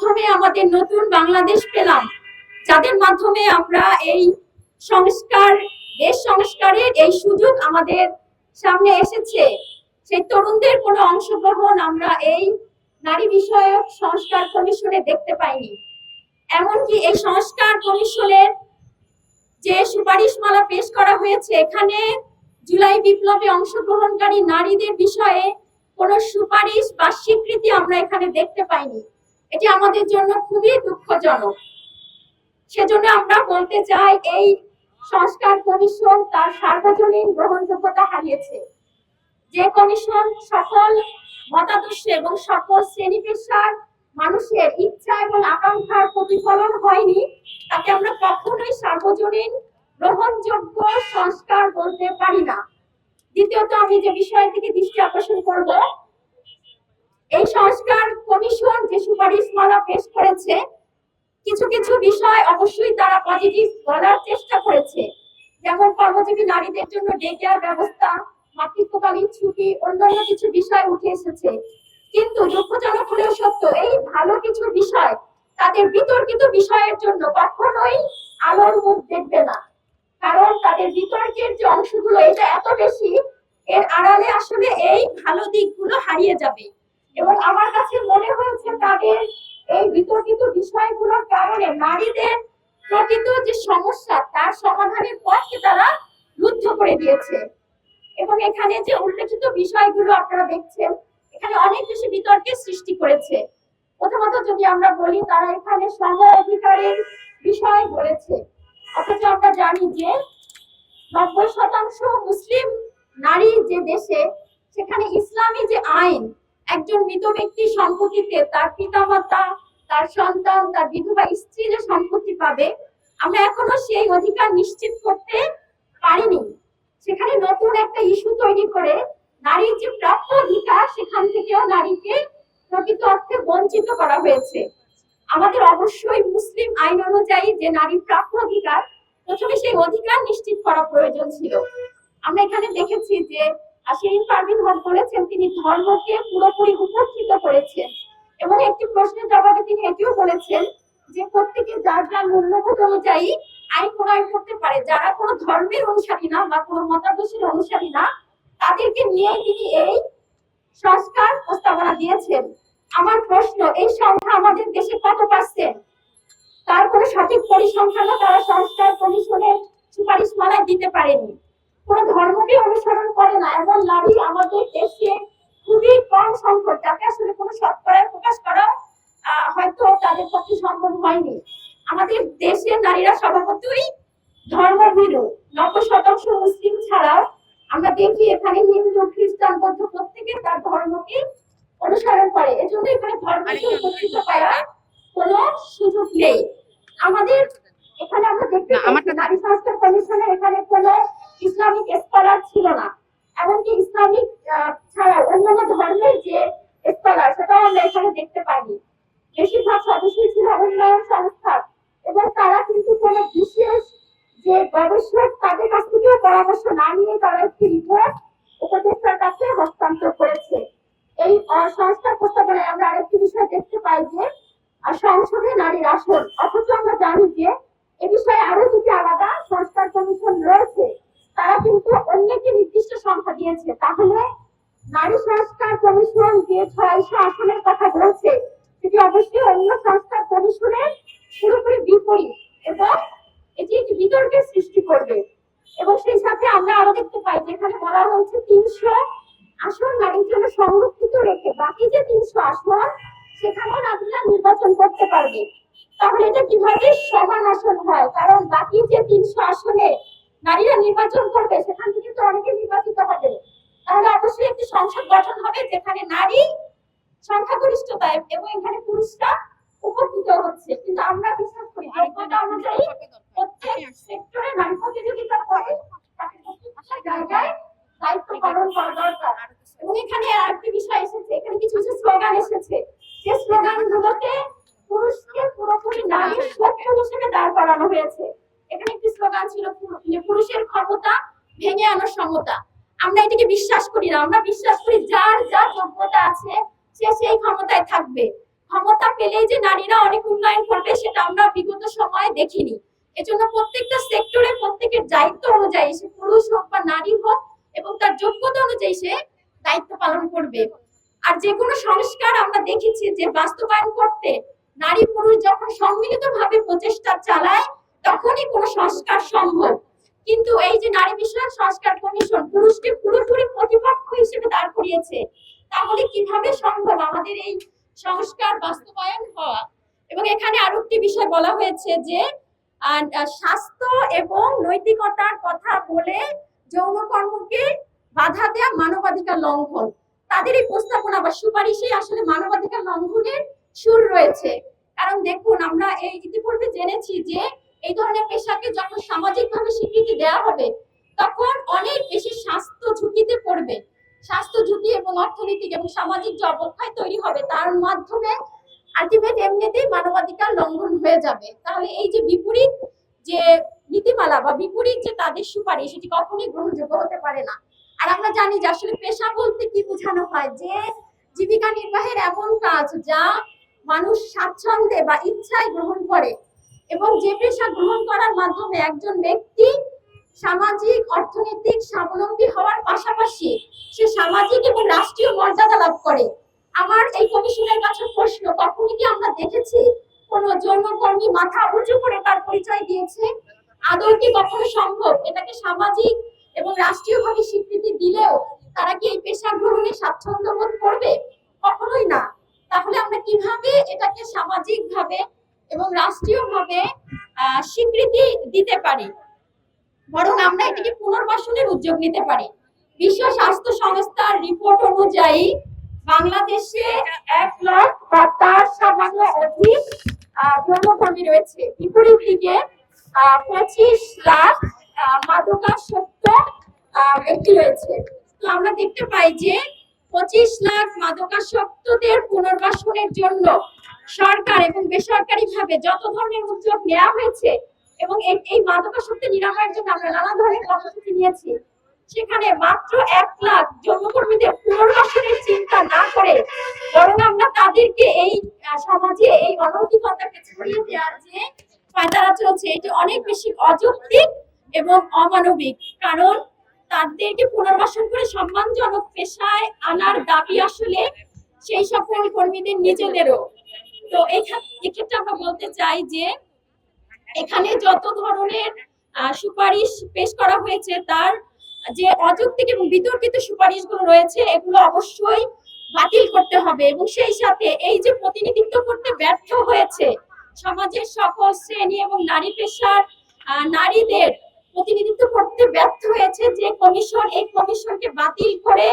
মাধ্যমে আমাদের নতুন বাংলাদেশ পেলাম, যাদের মাধ্যমে আমরা এই সংস্কার, দেশ সংস্কারের এই সুযোগ আমাদের সামনে এসেছে। সেই তরুণদের কোনো অংশগ্রহণ আমরা এই নারী বিষয়ক সংস্কার কমিশনে দেখতে পাইনি। এমনকি এই সংস্কার কমিশনের যে সুপারিশমালা পেশ করা হয়েছে, এখানে জুলাই বিপ্লবে অংশগ্রহণকারী নারীদের বিষয়ে কোনো সুপারিশ বা স্বীকৃতি আমরা এখানে দেখতে পাইনি। এটি আমাদের জন্য খুবই দুঃখজনক। সেজন্য আমরা বলতে চাই, এই সংস্কার কমিশন তার সার্বজনীন গ্রহণযোগ্যতা হারিয়েছে। যে কমিশন সকল মতাদর্শ এবং সকল শ্রেণি পেশার মানুষের ইচ্ছা এবং আকাঙ্ক্ষার প্রতিফলন হয়নি, তাকে আমরা কখনোই সার্বজনীন গ্রহণযোগ্য সংস্কার বলতে পারি না। দ্বিতীয়ত আমি যে বিষয়ের দিকে দৃষ্টি আকর্ষণ করব এই সংস্কার কমিশন যে সুপারিশমালা পেশ করেছে, কিছু কিছু বিষয় অবশ্যই তারা পজিটিভ বলার চেষ্টা করেছে। যেমন কর্মজীবী নারীদের জন্য ডে কেয়ার ব্যবস্থা, মাতৃত্বকালীন ছুটি, অন্যান্য কিছু বিষয় উঠে এসেছে। কিন্তু দুঃখজনক হলেও সত্য, এই ভালো কিছু বিষয় তাদের বিতর্কিত বিষয়ের জন্য কখনোই আলোর মুখ দেখবে না। কারণ তাদের বিতর্কের যে অংশগুলো, এটা এত বেশি, এর আড়ালে আসলে এই ভালো দিকগুলো হারিয়ে যাবে। এবং আমার কাছে মনে হয়েছে তাদের এই বিতর্কিত বিষয়গুলোর কারণে নারীদের প্রকৃত যে সমস্যা, তার সমাধানের পথকে তারা রুদ্ধ করে দিয়েছে। এবং এখানে যে উল্লেখিত বিষয়গুলো আপনারা দেখছেন, এখানে অনেক বেশি বিতর্কের সৃষ্টি করেছে। প্রথমত যদি আমরা বলি, তারা এখানে সম অধিকারের বিষয় বলেছে। অথচ আমরা জানি যে নব্বই শতাংশ মুসলিম নারী যে দেশে, সেখানে ইসলামী যে আইন একজন মৃত ব্যক্তির সম্পত্তিতে তার পিতামাতা, তার সন্তান, তার বিধবা স্ত্রী যে সম্পত্তি পাবে, আমরা এখনও সেই অধিকার নিশ্চিত করতে পারিনি। সেখানে নতুন একটা ইস্যু তৈরি করে নারীর যে প্রাপ্য অধিকার, সেখান থেকেও নারীকে প্রকৃত অর্থে বঞ্চিত করা হয়েছে। আমাদের অবশ্যই মুসলিম আইন অনুযায়ী যে নারীর প্রাপ্য অধিকার, প্রথমে সেই অধিকার নিশ্চিত করা প্রয়োজন ছিল। আমরা এখানে দেখেছি যে আহ, শিরিন পারভিন হক বলেছেন তিনি ধর্মকে পুরোপুরি উপেক্ষিত করেছেন। এবং একটি প্রশ্নের জবাবে তিনি এটিও বলেছেন যে প্রত্যেকে যার যার মূল্যবোধ অনুযায়ী আইন প্রণয়ন করতে পারে যারা কোনো ধর্মের অনুসারী না বা কোনো মতাদর্শের অনুসারী না তাদেরকে নিয়ে তিনি এই সংস্কার প্রস্তাবনা দিয়েছেন। আমার প্রশ্ন এই সংখ্যা আমাদের দেশে কত পার্সেন্ট তার কোনো সঠিক পরিসংখ্যানও তারা সংস্কার কমিশনের সুপারিশ মালায় দিতে পারেনি। কোনো ধর্মকে অনুসরণ করে না। এমন নারী আমাদের দেশে খুবই কম সংখ্যক। যাকে আসলে কোনো শতকরায় প্রকাশ করা হয়তো তাদের পক্ষে সম্ভব হয়নি। আমাদের দেশের নারীরা স্বভাবতই ধর্মভীরু। নব্বই শতাংশ মুসলিম ছাড়াও আমরা দেখি এখানে হিন্দু খ্রিস্টান বৌদ্ধ প্রত্যেকে তার ধর্মকে অনুসরণ করে। এজন্য এখানে ধর্মকে উপস্থিত পাওয়া কোনো সুযোগ নেই। আমাদের এখানে আমরা দেখতে নারী সংস্কার কমিশনের এখানে কোনো ইসলামিক স্কলার ছিল না। এমনকি ইসলামিক ছাড়া অন্যান্য ধর্মের যে স্কলার, সেটাও আমরা এখানে দেখতে পাইনি। বেশিরভাগ সদস্যই ছিল উন্নয়ন সংস্থা এবং তারা কিন্তু কোনো বিশেষ যে গবেষক তাদের কাছ থেকেও পরামর্শ না নিয়ে তারা একটি রিপোর্ট উপদেষ্টার কাছে হস্তান্তর করেছে। এই সংস্কার প্রস্তাবনায় আমরা আরেকটি বিষয় দেখতে পাই যে, সংসদে নারীর আসন, অথচ আমরা জানি যে এ বিষয়ে আরও দুটি আলাদা সংস্কার কমিশন রয়েছে তারা কিন্তু অন্য একটি নির্দিষ্ট সংখ্যা দিয়েছে তাহলে নারী সংস্কার কমিশন যে ছয়শো আসনের কথা বলছে, সেটি অবশ্যই অন্য সংস্কার কমিশনের পুরোপুরি বিপরীত এবং এটি একটি বিতর্কের সৃষ্টি করবে। এবং সেই সাথে আমরা আরও দেখতে পাই, যেখানে বলা হয়েছে তিনশো আসন নারীর জন্য সংরক্ষিত রেখে বাকি যে তিনশো আসন, সেখানেও নারীরা নির্বাচন করতে পারবে। তাহলে এটা কীভাবে সমান আসন হয়? কারণ বাকি যে তিনশো আসনে নারীরা নির্বাচন করবে, সেখান থেকে তো অনেকে নির্বাচিত হবে তাহলে অবশ্যই একটি সংসদ গঠন হবে যেখানে নারী সংখ্যাগরিষ্ঠতায় এবং এখানে পুরুষরা উপকৃত হচ্ছে। কিন্তু আমরা বিশ্বাস করি যোগ্যতা অনুযায়ী প্রত্যেক সেক্টরে নারী প্রতিযোগিতা করে তাকে জায়গায় দায়িত্ব পালন করা দরকার। এবং এখানে আরেকটি বিষয় এসেছে। এখানে কিছু কিছু স্লোগান এসেছে। যে স্লোগান গুলোতে পুরুষকে পুরোপুরি নারীর শত্রু হিসেবে দাঁড় করানো হয়েছে। এখানে একটি স্লোগান ছিল পুরুষের ক্ষমতা ভেঙে আনার সমতা। আমরা এটাকে বিশ্বাস করি না। আমরা বিশ্বাস করি যার যার যোগ্যতা আছে, সে সেই ক্ষমতায় থাকবে। ক্ষমতা পেলেই যে নারীরা অনেক উন্নয়ন করবে, সেটা আমরা বিগত সময়ে দেখিনি। এজন্য প্রত্যেকটা সেক্টরে, প্রত্যেকের দায়িত্ব অনুযায়ী সে পুরুষ হোক বা নারী হোক, এবং তার যোগ্যতা অনুযায়ী সে দায়িত্ব পালন করবে। আর যে কোনো সংস্কার আমরা দেখেছি যে বাস্তবায়ন করতে নারী পুরুষ যখন সম্মিলিতভাবে প্রচেষ্টা চালায়, তখনই কোনো সংস্কার সম্ভব। কিন্তু এই যে নারী বিষয়ক সংস্কার কমিশন পুরুষকে পুরোপুরি প্রতিপক্ষ হিসেবে দাঁড় করিয়েছে, তাহলে কীভাবে সম্ভব আমাদের এই সংস্কার বাস্তবায়ন হওয়া? এবং এখানে আরও একটি বিষয় বলা হয়েছে যে স্বাস্থ্য এবং নৈতিকতার কথা বলে যৌন কর্মকে বাধা দেয়া মানবাধিকার লঙ্ঘন। তাদের এই প্রস্তাবনা বা সুপারিশে আসলে মানবাধিকার লঙ্ঘনের সুর রয়েছে। কারণ দেখুন, আমরা এই ইতিপূর্বে জেনেছি যে এই ধরনের পেশাকে যখন সামাজিকভাবে স্বীকৃতি দেওয়া হবে, তখন অনেক বেশি স্বাস্থ্য ঝুঁকিতে পড়বে। স্বাস্থ্য ঝুঁকি এবং অর্থনৈতিক এবং সামাজিক যে অবক্ষয় তৈরি হবে, তার মাধ্যমে আলটিমেট এমনিতেই মানবাধিকার লঙ্ঘন হয়ে যাবে। তাহলে এই যে বিপরীত যে নীতিমালা বা বিপরীত যে তাদের সুপারিশ, সেটি কখনোই গ্রহণযোগ্য হতে পারে না। আর আমরা জানি যে আসলে পেশা বলতে কি বোঝানো হয়? যে জীবিকা নির্বাহের এমন কাজ যা মানুষ স্বাচ্ছন্দ্যে বা ইচ্ছায় গ্রহণ করে। এবং যে পেশা গ্রহণ করার মাধ্যমে একজন ব্যক্তি সামাজিক, অর্থনৈতিক স্বাবলম্বী হওয়ার পাশাপাশি সে সামাজিক এবং রাষ্ট্রীয় মর্যাদা লাভ করে। আমার এই কমিশনের কাছে প্রশ্ন কখনই কি আমরা দেখেছি কোন যৌনকর্মী মাথা উঁচু করে তার পরিচয় দিয়েছে? আদৌ কি কখনো সম্ভব? এটাকে সামাজিক এবং রাষ্ট্রীয়ভাবে স্বীকৃতি দিলেও তারা কি এই পেশা গ্রহণে স্বাচ্ছন্দ্য বোধ করবে? কখনোই না। তাহলে আমরা কীভাবে এটাকে সামাজিক ভাবে এবং রাষ্ট্রীয় ভাবে স্বীকৃতি দিতে পারি। বরং আমরা এটিকে পুনর্বাসনের উদ্যোগ নিতে পারি। বিশ্ব স্বাস্থ্য সংস্থার রিপোর্ট অনুযায়ী বাংলাদেশে এক লাখ বা তার সামান্য অধিক যৌনকর্মী রয়েছে। বিপরীত দিকে পঁচিশ লাখ মাদকাসক্ত ব্যক্তি রয়েছে। তো আমরা দেখতে পাই যে পঁচিশ লাখ মাদকাসক্তদের পুনর্বাসনের জন্য সরকার এবং বেসরকারি ভাবে যত ধরনের উদ্যোগ নেওয়া হয়েছে এবং এই- মাদকাসক্তি নিরাময়ের জন্য আমরা নানা ধরনের কর্মসূচি নিয়েছি, সেখানে মাত্র এক লাখ যৌনকর্মীদের পুনর্বাসনের চিন্তা না করে বরং আমরা তাদেরকে এই সমাজে এই অনৈতিকতাকে ছড়িয়ে দেওয়ার যে পায়তারা চলছে, এটি অনেক বেশি অযৌক্তিক এবং অমানবিক। কারণ তাদেরকে পুনর্বাসন করে সম্মানজনক পেশায় আনার দাবি আসলে সেই সকল কর্মীদের নিজেদেরও। তো এক্ষা- এক্ষেত্রে আমরা বলতে চাই যে এখানে যত ধরনের সুপারিশ পেশ করা হয়েছে, তার যে অযৌক্তিক এবং বিতর্কিত সুপারিশগুলো রয়েছে, এগুলো অবশ্যই বাতিল করতে হবে এবং সেই সাথে এই যে প্রতিনিধিত্ব করতে ব্যর্থ হয়েছে সমাজের সকল শ্রেণি এবং নারী পেশার নারীদের প্রতিনিধিত্ব করতে ব্যর্থ হয়েছে যে কমিশন, এই কমিশনকে বাতিল করে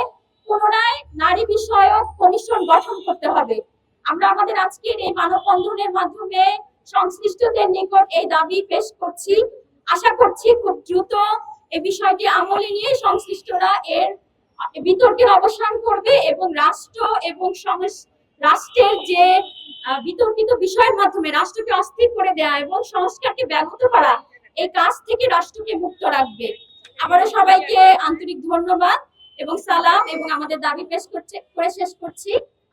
পুনরায় নারী বিষয়ক কমিশন গঠন করতে হবে। আমরা আমাদের আজকের এই মানববন্ধনের মাধ্যমে সংশ্লিষ্টদের নিকট এই দাবি পেশ করছি। আশা করছি খুব দ্রুত এই বিষয়টি আমলে নিয়ে সংশ্লিষ্টরা এর বিতর্কের অবসান করবে এবং রাষ্ট্র এবং রাষ্ট্রের যে বিতর্কিত বিষয়ের মাধ্যমে রাষ্ট্রকে অস্থির করে দেয়া এবং সংস্কারকে ব্যাহত করা, এই কাজ থেকে রাষ্ট্রকে মুক্ত রাখবে। আবারও সবাইকে আন্তরিক ধন্যবাদ এবং সালাম এবং আমাদের দাবি পেশ করছে, করে শেষ করছি।